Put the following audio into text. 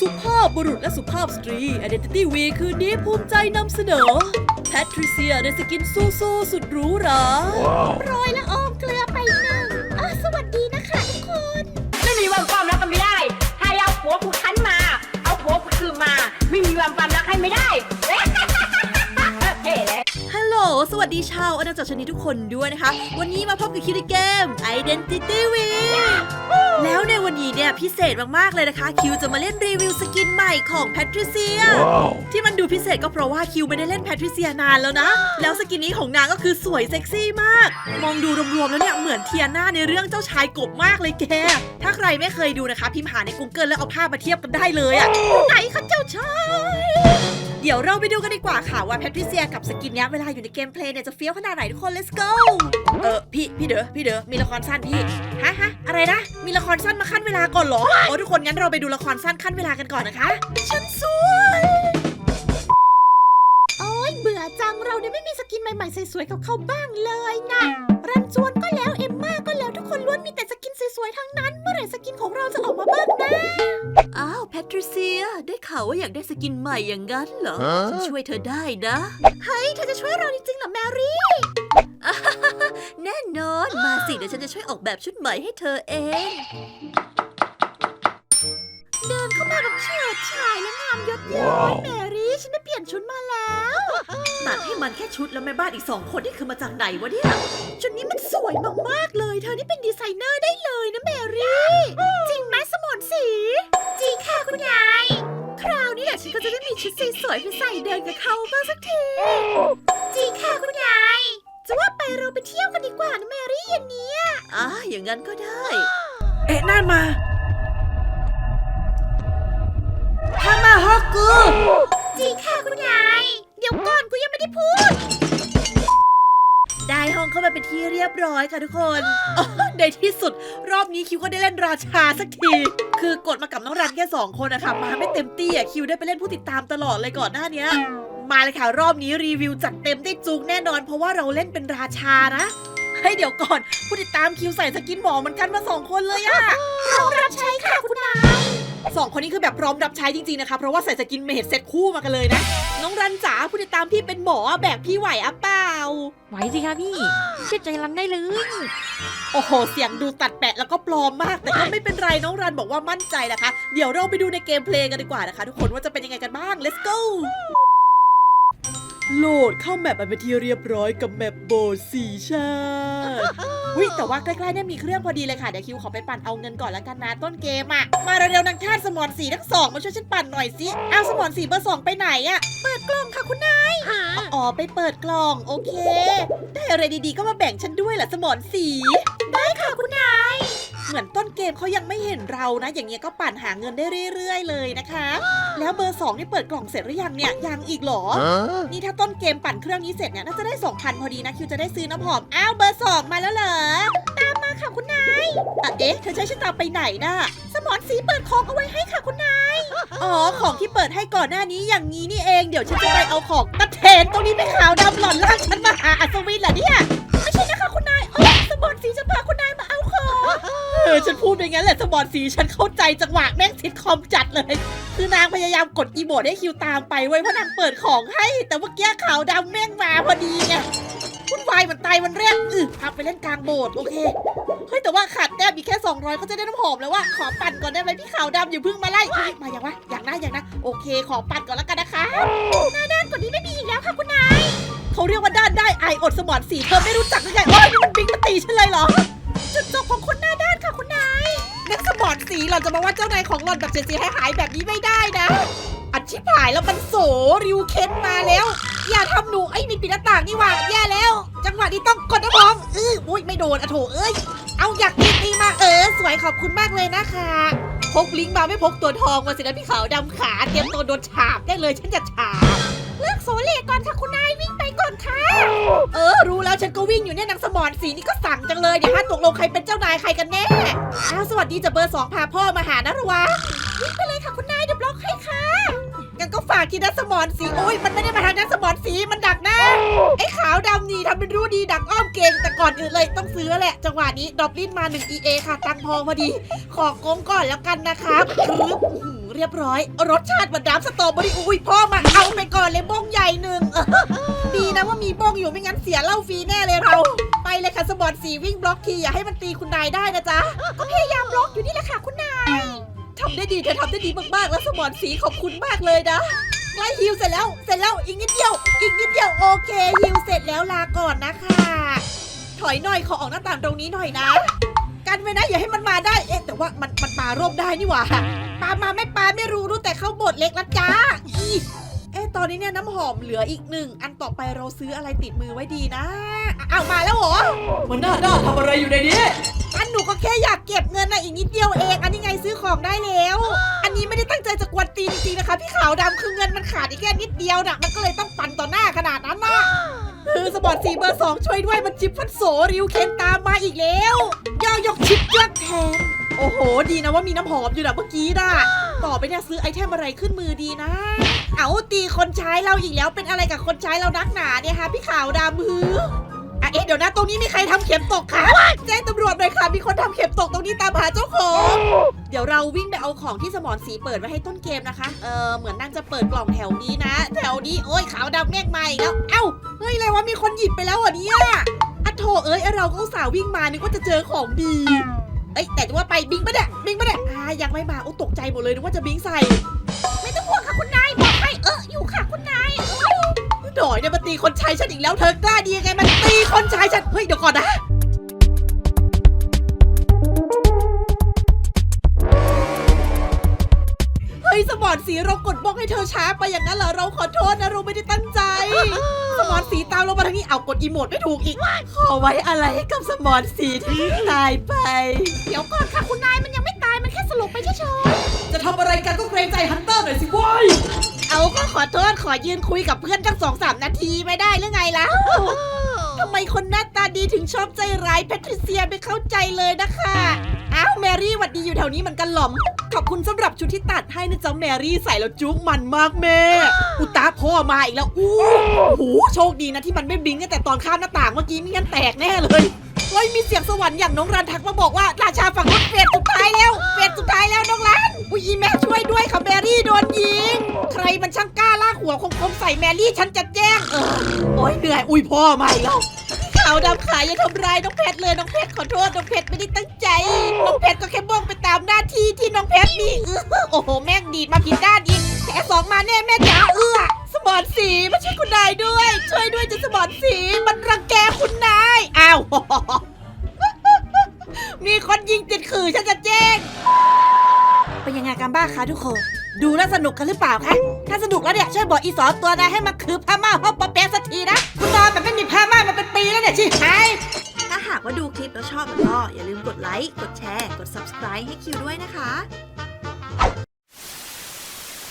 สุภาพบุรุษและสุภาพสตรี Identity Week คืนนี้ภูมิใจนำเสนอ แพทริเซียในสกินซูซูสุดหรูหราโรยละอองเกลือไปหนึ่งอะสวัสดีนะคะทุกคน ไม่มีวันความรักกันไม่ได้ให้เอาผัวกูคันมา เอาผัวกูคืนมา ไม่มีวันความรักให้ไม่ได้ สวัสดีชาวอาณาจักรชนีทุกคนด้วยนะคะ วันนี้มาพบกับคิวในเกม Identity Week แล้วในวันนี้เนี่ยพิเศษมากๆเลยนะคะ คิวจะมาเล่นรีวิวสกินใหม่ของแพทริเซียที่มันดูพิเศษก็เพราะว่าคิวไม่ได้เล่นแพทริเซียนานแล้วนะ แล้วสกินนี้ของนางก็คือสวยเซ็กซี่มาก มองดูรวมๆแล้วเนี่ยเหมือนเทียน่าในเรื่องเจ้าชายกบมากเลยแก ถ้าใครไม่เคยดูนะคะ พิมพ์หาใน Google แล้วเอาภาพมาเทียบกันได้เลยอะไหนคะเจ้าชายเดี๋ยวเราไปดูกันดีกว่าค่ะว่าแพทริเซียกับสกินเนี้ยเวลาอยู่ในเกมเพลย์เนี่ยจะเฟี้ยวขนาดไหนทุกคน let's go เออพี่พี่เด๋อพี่เด๋อมีละครสั้นพี่ฮะฮะอะไรนะ มีละครสั้นมาขั้นเวลาก่อนเหรอโอ้ทุกคนงั้นเราไปดูละครสั้นขั้นเวลากันก่อนนะคะ ฉันสวยโอ้ยเบื่อจังเราเนี่ยไม่มีสกินใหม่ๆสวยๆกับเขาบ้างเลยนะรันจวนก็แล้วเอมม่าก็แล้วทุกคนล้วนมีแต่สกินสวยๆทั้งนั้น เมื่อไหร่สกินของเราจะออกมา ริเซีย ได้ข่าวว่าอยากได้สกินใหม่อย่างนั้นเหรอ ฉันช่วยเธอได้นะ เฮ้ย เธอจะช่วยเราจริงๆเหรอแมรี่ แน่นอน มาสิ เดี๋ยวฉันจะช่วยออกแบบชุดใหม่ให้เธอเอง เดินเข้ามาแบบเฉิดฉายและงามยศย้อยแมรี่ ฉันได้เปลี่ยนชุดมาแล้วตั ดให้มันแค่ชุดแล้วแม่บ้านอีกสองคนนี่คือมาจากไหนวะเนี่ยชุดนี้มันสวยมากๆเลย เธอนี่เป็นดีไซเนอร์ได้เลยนะแมรี่ จริงไหมสมอนสี จริงค่ะคุณยาย คราวนี้แหละฉันก็จะได้มีชุดสวยๆไปใส่เดินกับเขาบ้างสักที จริงค่ะคุณยาย จะว่าไปเราไปเที่ยวกันดีกว่านะแมรี่เย็นนี้อะอย่างนั้นก็ได้ เอ๊ะนั่นมาทามาฮอกกูจริงค่ะคุณยาย ได้ห้องเข้ามาเป็นที่เรียบร้อยค่ะทุกคนอ๋อในที่สุดรอบนี้คิวก็ได้เล่นราชาสักที คือกดมากับน้องรันแค่2คนนะคะมาไม่เต็มตี้อะคิวได้ไปเล่นผู้ติดตามตลอดเลยก่อนหน้าเนี้ยมาเลยค่ะรอบนี้รีวิวจัดเต็มได้จุกแน่นอน เพราะว่าเราเล่นเป็นราชานะให้ยเดี๋ยวก่อนผู้ติดตามคิวใส่สกินหมอเหมือนกันมาสองคนเลยอะเรารับใช้ค่ะคุณนาย สองคนนี้คือแบบพร้อมรับใช้จริงๆนะคะ เพราะว่าใส่สกินเมดเซ็ตคู่มากันเลยนะ น้องรันจ๋าผู้ติดตามพี่เป็นหมอแบกพี่ไหวอะเปล่า ไหวสิคะพี่ เชื่อใจรันได้เลย โอ้โห เสียงดูตัดแปะแล้วก็ปลอมมาก แต่ก็ไม่เป็นไรน้องรันบอกว่ามั่นใจนะคะ เดี๋ยวเราไปดูในเกมเพลย์กันดีกว่านะคะ ทุกคนว่าจะเป็นยังไงกันบ้าง let's go โหลดเข้าแมปไปเป็นที่เรียบร้อยกับแมปโบสถ์สีชาติวิแต่ว่าใกล้ๆเนี่ยมีเครื่องพอดีเลยค่ะ เดี๋ยวคิวขอไปปั่นเอาเงินก่อนแล้วกันนะต้นเกมอะมาเร็วๆนางทาสสมอนสีทั้งสองมาช่วยฉันปั่นหน่อยสิเอาสมอนสีเบอร์สองไปไหนอะเปิดกล่องค่ะคุณนายอ๋อไปเปิดกล่องโอเค ได้อะไรดีๆก็มาแบ่งฉันด้วยแหละสมอนสี ได้ค่ะคุณนาย เหมือนต้นเกมเขายังไม่เห็นเรานะ อย่างเงี้ยก็ปั่นหาเงินได้เรื่อยๆ เลยนะคะ แล้วเบอร์สองนี่เปิดกล่องเสร็จหรือยังเนี่ยยังอีกเหรอ นี่ถ้าต้นเกมปั่นเครื่องนี้เสร็จเนี่ยน่าจะได้2,000พอดีนะคิวจะได้ซื้อน้ำหอมอ้าวเบอร์สองมาแล้วเหรอตามมาค่ะคุณนายอะเอ๊ะเธอใช้ฉันตามไปไหนน่ะสมอนสีเปิดของเอาไว้ให้ค่ะคุณนายอ๋อของที่เปิดให้ก่อนหน้านี้อย่างนี้นี่เองเดี๋ยวฉันจะไปเอาของตะเทนตรงนี้ไปขาวดำหล่อนลากฉันมาหาอัศวินเหรอเนี่ย ออฉันพูดไปงั้นแหละสมอนสีฉันเข้าใจจังหวะแม่งซิทคอมจัดเลย คือนางพยายามกดอีโมดให้คิวตามไปไว้เพราะนางเปิดของให้ แต่เมื่อกี้ขาวดำแม่งมาพอดีไงวุ่นวายเหมือนตายวันแรกอือพับไปเล่นกลางโบสถ์โอเค เฮ้ยแต่ว่าขาดแต้มอีกแค่ 200 ก็จะได้น้ำหอมแล้วว่าขอปั่นก่อนได้ไหมพี่ขาวดำอย่าเพิ่งมาไล่มาอย่างวะอย่างนะอย่างนะโอเค ขอปั่นก่อนแล้วกันนะคะด้านกว่านี้ไม่มีอีกแล้วค่ะคุณนายเขาเรียกว่าด้านได้ไออดสมอนสีเธอไม่รู้จักหรือไงโอ้ยนี่มันบิงมาตีฉันเลยเหรอ สีหล่อนจะมาว่าเจ้านายของหล่อนแบบเสียหายหายแบบนี้ไม่ได้นะ อัดชิบหายแล้วมันโสริวเค้นมาแล้ว อย่าทำหนูไอ้มีปิดหน้าต่างนี่หว่าแย่แล้ว จังหวะนี้ต้องกดน้ำมอมอื้ออุ้ยไม่โดนอะโถเอ้ย เอาอยากตีตีมา สวยขอบคุณมากเลยนะคะพกลิงมาไม่พกตัวทองมาสินะพี่ขาวดำขาเตรียมตัวโดนฉาบได้เลยฉันจะฉาบเลือกโซเลก่อนค่ะคุณนายวิ่งไปก่อนค่ะ เออ รู้แล้วฉันก็วิ่งอยู่เนี่ยนางสมอนสีนี่ก็สั่งจังเลยเดี๋ยวฮะตกลงใครเป็นเจ้านายใครกันแน่อ้าวสวัสดีจะเบอร์สองพาพ่อมาหานะระวังวิ่งไปเลยค่ะคุณนายเดี๋ยวบล็อกให้ค่ะ งั้นก็ฝากที่นักสมอนสีโอ้ยมันไม่ได้มาทางนักสมอนสีมันดักหน้าไอ้ขาวดำนี่ทำเป็นรู้ดีดักอ้อมเก่งแต่ก่อนอื่นเลยต้องซื้อแล้วแหละ จังหวะนี้ดรอปลินมา1 EA ค่ะ ตังค์พอพอดี ขอโกงก่อนแล้วกันนะครับรึบอื้อหือเรียบร้อย รสชาติเหมือนน้ำสตรอเบอรี่อุ้ยพ่อมาเอาไปก่อนเลยบ้องใหญ่หนึ่งดีนะว่ามีบ้องอยู่ไม่งั้นเสียเหล้าฟรีแน่เลยเรา ไปเลยค่ะสมอนสีวิ่งบล็อกทีอย่าให้มันตีคุณนายได้นะจ๊ะก็พยายามบล็อกอยู่นี่แหละค่ะคุณนาย ทำได้ดีเธอทำได้ดีมากๆ แล้วสมอนสีขอบคุณมากเลยนะใกล้ฮิวเสร็จแล้ว เสร็จแล้ว อีกนิดเดียว อีกนิดเดียว โอเคฮิวเสร็จแล้วลาก่อนนะคะ ถอยหน่อยขอออกหน้าต่างตรงนี้หน่อยนะ กันไว้นะอย่าให้มันมาได้ เอ๊ะแต่ว่ามันมันปาร่มได้นี่หว่าปามาไม่ปาไม่รู้รู้แต่เข้าบทเล็กละจ้าอีเอ๊ะตอนนี้เนี่ยน้ำหอมเหลืออีกหนึ่ง อันต่อไปเราซื้ออะไรติดมือไว้ดีนะเอามาแล้วเหรอมันน่าด้าทำอะไรอยู่ในนี้อันหนูก็แค่อยากเก็บเงินนะอีกนิดเดียวเองอันนี้ไง ซื้อของได้แล้ว อันนี้ไม่ได้ตั้งใจจะกวนตีนจริงๆนะคะ พี่ขาวดำคือเงินมันขาดอีกแค่นิดเดียวนะมันก็เลยต้องปั่นต่อหน้าขนาดนั้นนะคือสปอร์ตสีเบอร์สองช่วยด้วยมันจิบฟันโสริวเคนตามมาอีกแล้วย่อยกชิปยักแทนโอ้โห ดีนะว่ามีน้ำหอมอยู่นะเมื่อกี้น่ะ ต่อไปเนี่ยซื้อไอเทมอะไรขึ้นมือดีนะ เอาตีคนใช้เราอีกแล้วเป็นอะไรกับคนใช้เรานักหนาเนี่ยฮะพี่ขาวดำฮือ เอ๊ะเดี๋ยวนะตรงนี้มีใครทำเข็มตกคะแจ้งตำรวจหน่อยค่ะ มีคนทำเข็มตกตรงนี้ตามหาเจ้าของ เดี๋ยวเราวิ่งไปเอาของที่สมอนสีเปิดไว้ให้ต้นเกมนะคะ เออเหมือนนั่งจะเปิดกล่องแถวนี้นะ แถวนี้โอ้ยขาวดำแม่งใหม่แล้ว เอ้า เฮ้ยอะไรวะมีคนหยิบไปแล้วเหรอเนี่ยอะโถเอ้ยเราก็อุตส่าห์วิ่งมานึกว่าจะเจอของดี เอ้ยแต่จะว่าไปบิงปะเนี่ยบิงปะเนี่ยอ่ายังไม่มาโอ้ตกใจหมดเลยนึกว่าจะบิงใส่ ยหน่อยเนี่ยมาตีคนใช้ฉันอีกแล้วเธอกล้าดียังไงมันตีคนใช้ฉันเฮ้ยเดี๋ยวก่อนนะ เฮ้ยสมอนสีเรากดบล็อกให้เธอช้าไปอย่างนั้นเหรอเราขอโทษนะเราไม่ได้ตั้งใจ สมอนสีตามเรามาทางนี้เอากดอีโมดไม่ถูกอีก ขอไว้อะไรให้กับสมอนสีที่ตายไป เดี๋ยวก่อนค่ะคุณนายมันยังไม่ตายมันแค่สลบไปเฉยจะทำอะไรกันก็เกรงใจฮันเตอร์หน่อยสิเว้ยๆ เอาก็ขอโทษขอยืนคุยกับเพื่อนตั้งสองสามนาทีไม่ได้หรือไงล่ะทำไมคนหน้าตาดีถึงชอบใจร้ายแพทริเซียไม่เข้าใจเลยนะคะ อ้าวแมรี่หวัดดีอยู่แถวนี้เหมือนกันหรอม ขอบคุณสำหรับชุดที่ตัดให้นะจ๊ะแมรี่ใส่แล้วจุ๊กมันมากแม่ อุตาพ่อมาอีกแล้วอู้โอ้โหโชคดีนะที่มันไม่บลิงก์ตั้งแต่ตอนข้ามหน้าต่างเมื่อกี้ไม่งั้นแตกแน่เลย เฮ้ยมีเสียงสวรรค์อย่างน้องรันทักมาบอกว่าราชาฝั่งนู้นเฟสสุดท้ายแล้วเฟสสุดท้ายแล้วน้องรันอุ้ยอีแม่ช่วยด้วยค่ะแมรี่โดนยิง ใครมันช่างกล้าลากหัวคมใส่แมรี่ฉันจะแจ้งเออโอ้ยเหนื่อยอุ้ยพ่อมาอีกแล้วขาวดำขาอย่าทำร้ายน้องเพชรเลยน้องเพชรขอโทษน้องเพชรไม่ได้ตั้งใจน้องเพชรก็แค่บ้องไปตามหน้าที่ที่น้องเพชรมีโอ้โหแม่งดีดมาผิดด้าน สีไม่ใช่คุณนายด้วย ช่วยด้วยจะสมอนสีมันรังแกคุณนายอ้าว มีคนยิงติดขื่อฉันจะแจ้งเป็นยังไงกันบ้างคะทุกคน ดูแล้วสนุกกันหรือเปล่าคะถ้าสนุกแล้วเนี่ยช่วยบอกอีสอนตัวนายให้มาคือผ้าม่านห้องปะเป๊ะสักทีนะคุณนอนแบบไม่มีผ้าม่านมาเป็นปีแล้วเนี่ยชิหายถ้าหากว่าดูคลิปแล้วชอบแล้วก็อย่าลืมกดไลค์กดแชร์ กด subscribe ให้คิวด้วยนะคะ